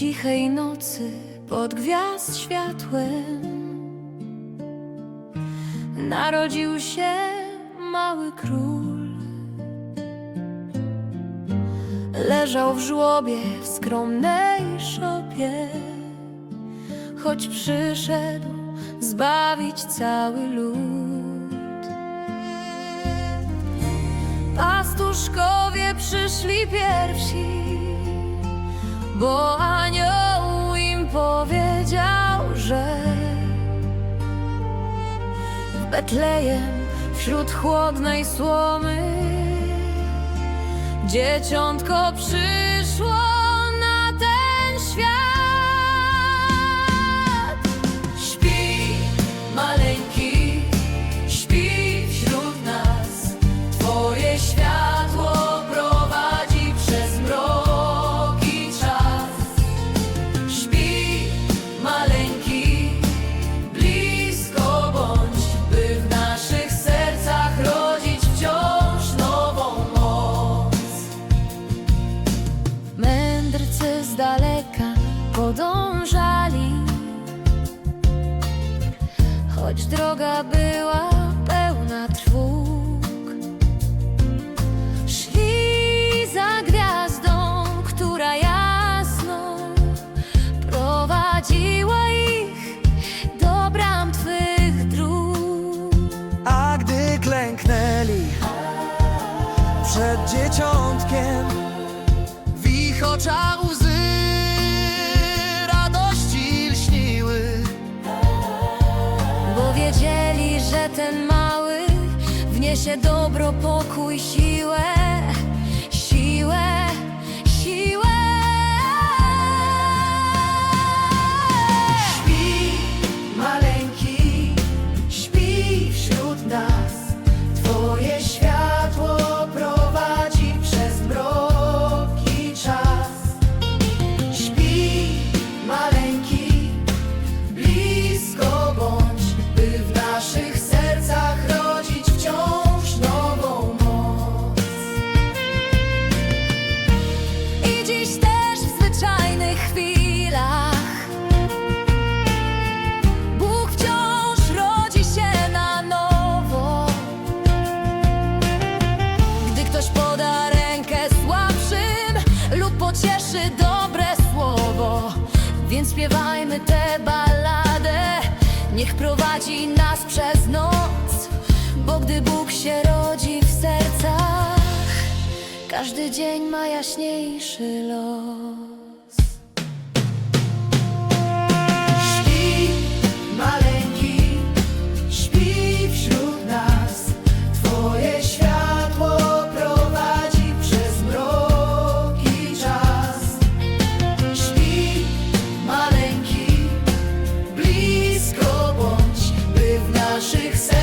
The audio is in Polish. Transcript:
cichej nocy pod gwiazd światłem narodził się mały król. Leżał w żłobie w skromnej szopie, choć przyszedł zbawić cały lud. Pastuszkowie przyszli pierwsi, bo powiedział, że w Betlejem wśród chłodnej słomy dzieciątko przyszło na ten świat. Choć droga była pełna trwóg. Szli za gwiazdą, która jasno prowadziła ich do bram Twych dróg. A gdy klęknęli przed dzieciątkiem, w ich oczach ten mały wniesie dobro, pokój, siłę, siłę. Więc śpiewajmy tę balladę. Niech prowadzi nas przez noc, bo gdy Bóg się rodzi w sercach, każdy dzień ma jaśniejszy los. naszych serc.